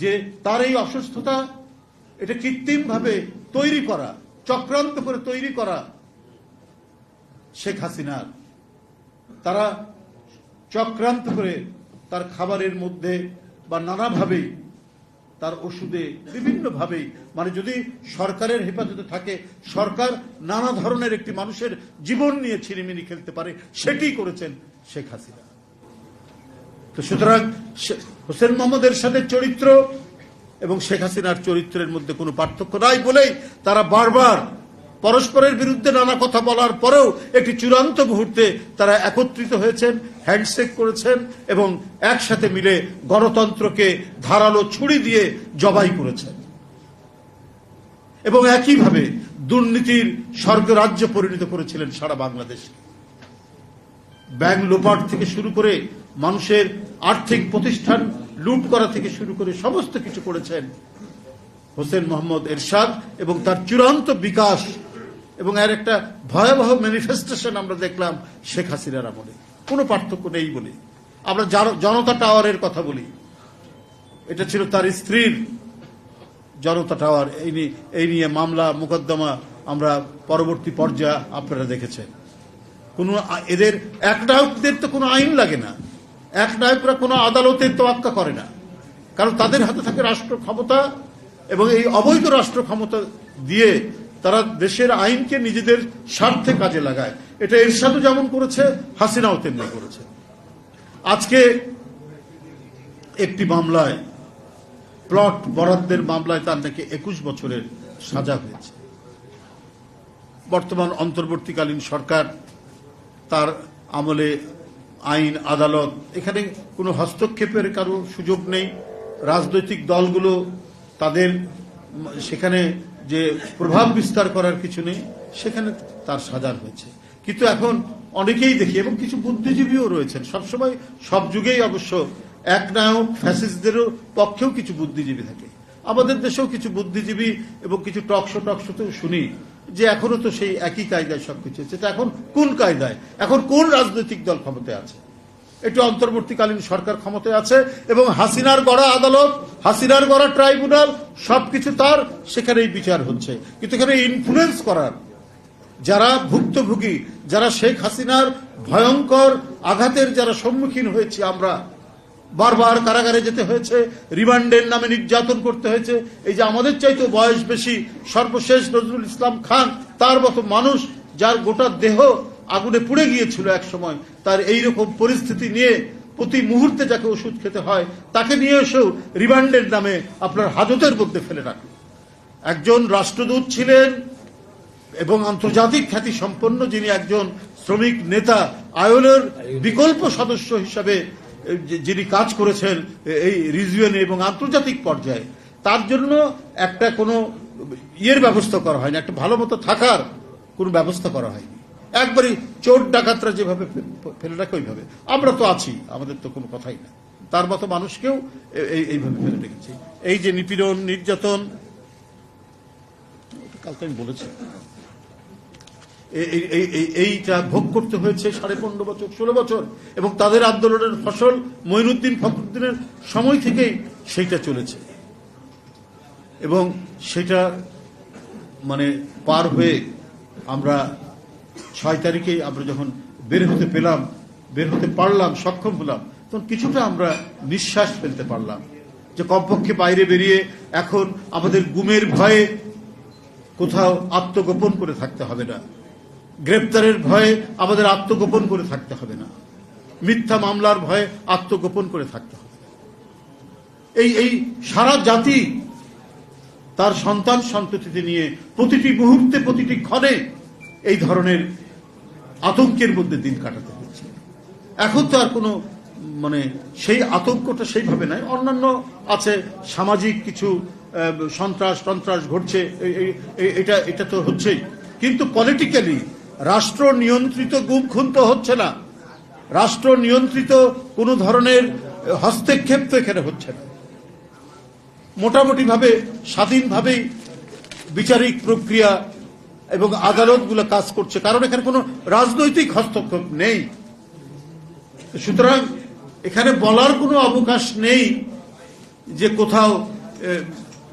যে তার এই অসুস্থতা এটা কৃত্রিম ভাবে তৈরি করা, চক্রান্ত করে তৈরি করা শেখ হাসিনার। তারা চক্রান্ত করে তার খাবারের মধ্যে বা নানাভাবেই তার ওষুধে বিভিন্নভাবেই মানে যদি সরকারের হেফাজতে থাকে, সরকার নানা ধরনের একটি মানুষের জীবন নিয়ে ছিনিমিনি খেলতে পারে, সেটি করেছেন শেখ হাসিনা। তো সুতরাং হোসেন মোহাম্মদের সাথে চরিত্র এবং শেখ হাসিনার চরিত্রের মধ্যে কোনো পার্থক্য নাই বলেই তারা বারবার পরস্পরের বিরুদ্ধে নানা কথা বলার পরেও একটি চূড়ান্ত মুহূর্তে তারা একত্রিত হয়েছেন হ্যান্ডশেক করেছেন এবং একসাথে মিলে গণতন্ত্রকে ধারালো ছুরি দিয়ে জবাই করেছেন। এবং একইভাবে দুর্নীতির স্বর্গরাজ্য পরিণত করেছিলেন সারা বাংলাদেশ। ব্যাংক লোপাট থেকে শুরু করে মানুষের আর্থিক প্রতিষ্ঠান লুট করা থেকে শুরু করে সমস্ত কিছু করেছেন হোসেন মোহাম্মদ এরশাদ এবং তার চূড়ান্ত বিকাশ এবং এর একটা ভয়াবহ ম্যানিফেস্টেশন আমরা দেখলাম শেখ হাসিনার আমলে। কোনো পার্থক্য নেই বলে। আমরা জনতা টাওয়ারের কথা বলি। এটা ছিল তার স্ত্রীর জনতা টাওয়ার। এই নিয়ে এই নিয়ে মামলা, মোকদ্দমা আমরা পরবর্তী পর্যায়ে আপনারা দেখেছেন। কোনো এদের একটা তো কোনো আইন লাগে না। এক নায়করা কোনো আদালতের তোয়াক্কা করে না। কারণ তাদের হাতে থাকে রাষ্ট্র ক্ষমতা এবং এই অবৈধ রাষ্ট্র ক্ষমতা দিয়ে তারা দেশের আইনকে নিজেদের স্বার্থে কাজে লাগায়। এটা এরশাদও যেমন করেছে হাসিনাও তেমনি করেছে। আজকে একটি মামলায় প্লট বরাদ্দের মামলায় তার নাকি একুশ বছরের সাজা হয়েছে। বর্তমান অন্তর্বর্তীকালীন সরকার তার আমলে আইন, আদালত, এখানে কোনো হস্তক্ষেপের কারও সুযোগ নেই। রাজনৈতিক দলগুলো তাদের সেখানে যে প্রভাব বিস্তার করার কিছু নেই, সেখানে তার সাজার হয়েছে। কিন্তু এখন অনেকেই দেখি, এবং কিছু বুদ্ধিজীবীও রয়েছেন, সবসময় সব যুগেই অবশ্য এক নায়ক, ফ্যাসিস্টদেরও পক্ষেও কিছু বুদ্ধিজীবী থাকে। আমাদের দেশেও কিছু বুদ্ধিজীবী এবং কিছু টকশো টকশোতেও শুনি যে এখনও তো সেই একই কায়দায় সবকিছু হচ্ছে এখন কোন কায়দায়? এখন কোন রাজনৈতিক দল ক্ষমতায় আছে? একটু অন্তর্বর্তীকালীন সরকার ক্ষমতায় আছে এবং হাসিনার গড়া আদালত, হাসিনার গড়া ট্রাইব্যুনাল, সবকিছু তার, সেখানেই বিচার হচ্ছে। কিন্তু এখানে ইনফ্লুয়েন্স করার, যারা ভুক্তভোগী, যারা শেখ হাসিনার ভয়ঙ্কর আঘাতের যারা সম্মুখীন হয়েছি আমরা, বারবার কারাগারে যেতে হয়েছে, রিমান্ডের নামে নির্যাতন করতে হয়েছে, এই যে আমাদের চাইতে বয়স বেশি, সর্বশেষ নজরুল ইসলাম খান, তার মতো মানুষ যার গোটা দেহ আগুনে পুড়ে গিয়েছিল এক সময়। তার এই রকম পরিস্থিতি নিয়ে প্রতি মুহূর্তে যাকে ওষুধ খেতে হয়, তাকে নিয়ে এসেও রিমান্ডের নামে আপনার হাজতের মধ্যে ফেলে রাখল একজন রাষ্ট্রদূত ছিলেন এবং আন্তর্জাতিক খ্যাতি সম্পন্ন যিনি একজন শ্রমিক নেতা, আয়োলের বিকল্প সদস্য হিসাবে যিনি কাজ করেছেন এই রিজিয়নে এবং আন্তর্জাতিক পর্যায়ে। তার জন্য একটা কোনো ইয়ের ব্যবস্থা করা হয়নি, একটা ভালো মতো থাকার কোনো ব্যবস্থা করা হয়নি। একবারই চোর ডাকাতরা যেভাবে ফেলে রাখে, ওইভাবে। আমরা তো আছি, আমাদের তো কোনো কথাই না তার মতো মানুষকেও এইভাবে ফেলে রেখেছি। এই যে নিপীড়ন, নির্যাতন কালকে আমি বলেছি। এই- এই- এই- এই- এইটা ভোগ করতে হয়েছে সাড়ে পনেরো বছর, ষোলো বছর, এবং তাদের আন্দোলনের ফসল মঈনুদ্দিন ফখরুদ্দিনের সময় থেকেই সেইটা চলেছে। এবং সেটা মানে পার হয়ে আমরা ছয় তারিখেই আমরা যখন বের হতে পেলাম, বের হতে পারলাম, সক্ষম হলাম, তখন কিছুটা আমরা নিঃশ্বাস ফেলতে পারলাম যে কমপক্ষে বাইরে বেরিয়ে এখন আমাদের গুমের ভয়ে কোথাও আত্মগোপন করে থাকতে হবে না। গ্রেপ্তারের ভয়ে আমাদের আত্মগোপন করে থাকতে হবে না। মিথ্যা মামলার ভয়ে আত্মগোপন করে থাকতে হবে এই এই সারা জাতি তার সন্তান সন্ততিতে নিয়ে প্রতিটি মুহূর্তে, প্রতিটি ক্ষণে এই ধরনের আতঙ্কের মধ্যে দিন কাটাতে হচ্ছে। এখন তো আর কোনো মানে সেই আতঙ্কটা সেইভাবে নাই। অন্যান্য আছে সামাজিক কিছু সন্ত্রাস সন্ত্রাস ঘটছে এটা এটা তো হচ্ছেই। কিন্তু পলিটিক্যালি রাষ্ট্র নিয়ন্ত্রিত গুম খুন তো হচ্ছে না। রাষ্ট্র নিয়ন্ত্রিত কোনো ধরনের হস্তক্ষেপ তো এখানে হচ্ছে না। মোটামুটিভাবে স্বাধীনভাবেই বিচারিক প্রক্রিয়া এবং আদালতগুলো কাজ করছে। কারণ এখানে কোনো রাজনৈতিক হস্তক্ষেপ নেই। সুতরাং এখানে বলার কোনো অবকাশ নেই যে কোথাও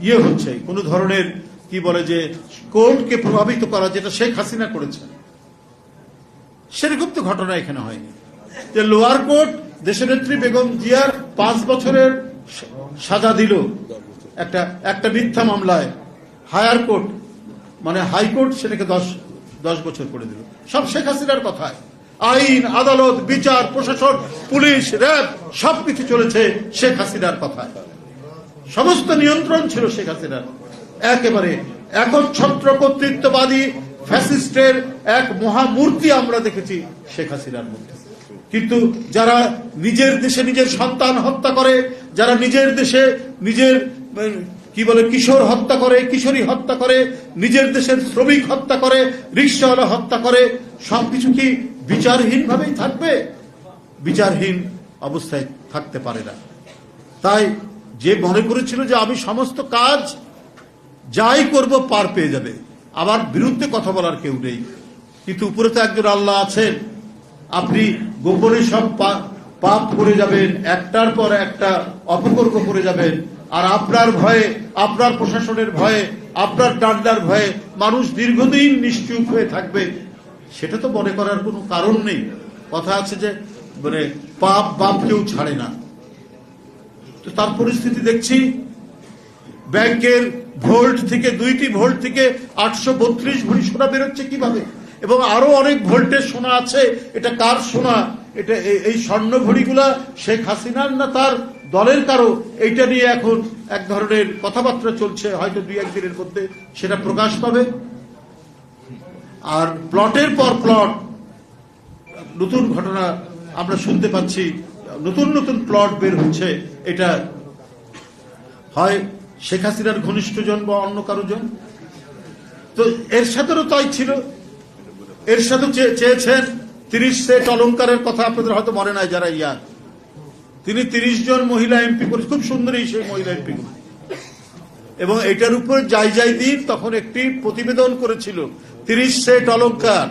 ইয়ে হচ্ছে। কোন ধরনের, কি বলে যে, কোর্টকে প্রভাবিত করা যেটা শেখ হাসিনা করেছেন। সেরকম তো ঘটনা এখানে হয়নি। যে লোয়ার কোর্ট, দেশনেত্রী বেগম জিয়ার পাঁচ বছরের সাজা দিল একটা একটা মিথ্যা মামলায়। হায়ার কোর্ট মানে হাইকোর্ট সেটাকে দশ দশ বছর করে দিল। সব শেখ হাসিনার কথায়। আইন, আদালত, বিচার, প্রশাসন, পুলিশ, র্যাব সবকিছু চলেছে শেখ হাসিনার কথায়। সমস্ত নিয়ন্ত্রণ ছিল শেখ হাসিনার। একেবারে একচ্ছত্র কর্তৃত্ববাদী, ফ্যাসিস্টের এক মহামূর্তি আমরা দেখেছি শেখ হাসিনার মধ্যে। কিন্তু যারা নিজের দেশে নিজের সন্তান হত্যা করে, যারা নিজের দেশে নিজের কি বলে, কিশোর হত্যা করে, কিশোরী হত্যা করে, নিজের দেশের শ্রমিক হত্যা করে, রিক্সাওয়ালা হত্যা করে, সবকিছু কি বিচারহীন ভাবেই থাকবে? বিচারহীন অবস্থায় থাকতে পারে না। তাই যে মনে করেছিল যে আমি সমস্ত কাজ যাই করব পার পেয়ে যাবে, আমার বিরুদ্ধে কথা বলার কেউ নেই। কিন্তু উপরে তো একজন আল্লাহ আছেন। আপনি গোপনে সব পাপ করে যাবেন, একটার পর একটা অপকর্ম করে যাবেন। আর আপনার ভয়ে, আপনার প্রশাসনের ভয়ে, আপনার ডান্ডার ভয়ে মানুষ দীর্ঘদিন নিশ্চুপ হয়ে থাকবে। সেটা তো মনে করার কোনো কারণ নেই। কথা আছে যে মানে পাপ বাপ কেউ ছাড়ে না। তো তার পরিস্থিতি দেখছি। ব্যাংকের ভোল্ট থেকে, দুইটি ভোল্ট থেকে আটশো বত্রিশ ভরি সোনা বেরোচ্ছে কীভাবে? এবং আরও অনেক ভোল্টের সোনা আছে। এটা কার সোনা? এটা এই স্বর্ণ ভরিগুলা শেখ হাসিনার না তার? দলের কারও এইটা নিয়ে এখন এক ধরনের কথাবার্তা চলছে, হয়তো দুই একদিনের মধ্যে সেটা প্রকাশ পাবে। আর প্লটের পর প্লট, নতুন ঘটনা আমরা শুনতে পাচ্ছি, নতুন নতুন প্লট বের হচ্ছে, এটা হয় শেখ হাসিনার ঘনিষ্ঠজন বা অন্য কারও জন তো এর সাথেও তাই ছিল। এর সাথে চেয়েছেন, তিরিশ সেট অলঙ্কারের কথা আপনাদের হয়তো মনে নাই যারা ইয়ার। তিনি তিরিশ জন মহিলা এমপি করে খুব সুন্দরী সেই মহিলা এমপি। এবং এটার উপর যাই যাই দিন তখন একটি প্রতিবেদন করেছিল। তিরিশ সেট অলঙ্কার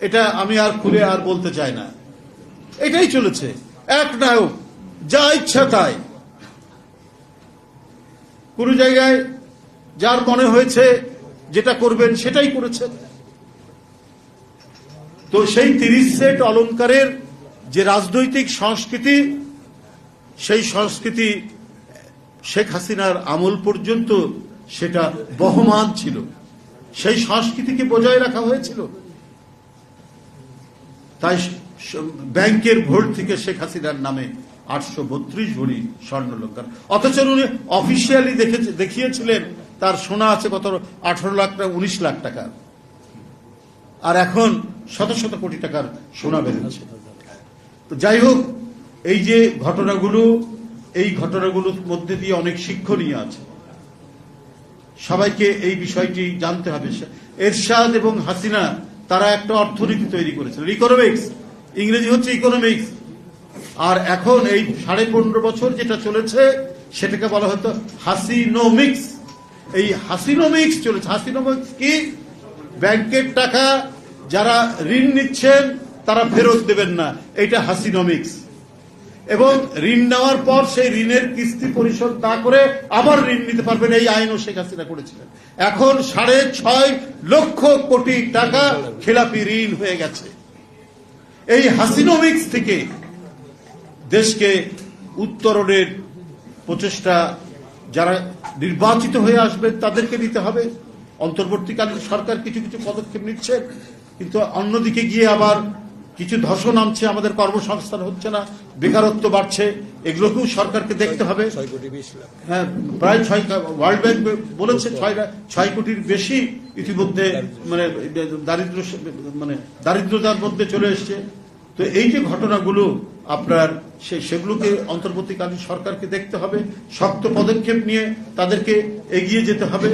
এটা আমি আর খুলে আর বলতে চাই না। এটাই চলেছে। এক নায়ক, যা ইচ্ছা তাই। কোন জায়গায় যার মনে হয়েছে যেটা করবেন সেটাই করেছেন তো সেই তিরিশ সেট অলঙ্কারের যে রাজনৈতিক সংস্কৃতি, সেই সংস্কৃতি শেখ হাসিনার আমল পর্যন্ত সেটা বহমান ছিল। সেই সংস্কৃতিকে বজায় রাখা হয়েছিল। তাই ব্যাংকের ভোট থেকে শেখ হাসিনার নামে আটশো বত্রিশ ভরি স্বর্ণলঙ্কার অথচ উনি অফিসিয়ালি দেখিয়েছিলেন, তার সোনা আছে কত আঠারো লাখ টাকা উনিশ লাখ টাকা আর এখন শত শত কোটি টাকার সোনা বেরোচ্ছে তো যাই হোক, এই যে ঘটনাগুলো, এই ঘটনাগুলোর মধ্যে দিয়ে অনেক শিক্ষণীয় আছে। সবাইকে এই বিষয়টি জানতে হবে। এরশাদ এবং হাসিনা, তারা একটা অর্থনীতি তৈরি করেছিল। ইকোনমিক্স ইংরেজি হচ্ছে ইকোনমিক্স আর এখন এই সাড়ে পনেরো বছর যেটা চলেছে, সেটাকে বলা হতো হাসিনোমিক্স এই হাসিনোমিক্স চলেছে। হাসিনোমিক্স কি? ব্যাংকের টাকা যারা ঋণ নিচ্ছেন তারা ফেরত দেবেন না। এটা হাসিনোমিক্স। এবং ঋণ নেওয়ার পর সেই ঋণের কিস্তি পরিশোধ না করে আবার ঋণ নিতে পারবেন, এই আইনও শেখ হাসিনা করেছিলেন। এখন সাড়ে ছয় লক্ষ কোটি টাকা খেলাপি ঋণ হয়ে গেছে। এই হাসিনোমিক্স থেকে দেশকে উত্তরণের প্রচেষ্টা, যারা নির্বাচিত হয়ে আসবেন তাদেরকে নিতে হবে। অন্তর্বর্তীকালীন সরকার কিছু কিছু পদক্ষেপ নিচ্ছে, কিন্তু অন্যদিকে গিয়ে আবার কিছু ধস নামছে আমাদের কর্মসংস্থান হচ্ছে না বেকারত্ব বাড়ছে এগুলোকেও সরকারকে দেখতে হবে। হ্যাঁ প্রায় ছয় ওয়ার্ল্ড ব্যাংক বলেছে ছয় ছয় কোটির বেশি ইতিমধ্যে মানে দারিদ্র মানে দারিদ্রতার মধ্যে চলে এসছে। তো এই যে ঘটনাগুলো আপনার সে সেগুলোকে অন্তর্বর্তীকালীন সরকারকে দেখতে হবে শক্ত পদক্ষেপ নিয়ে তাদেরকে এগিয়ে যেতে হবে।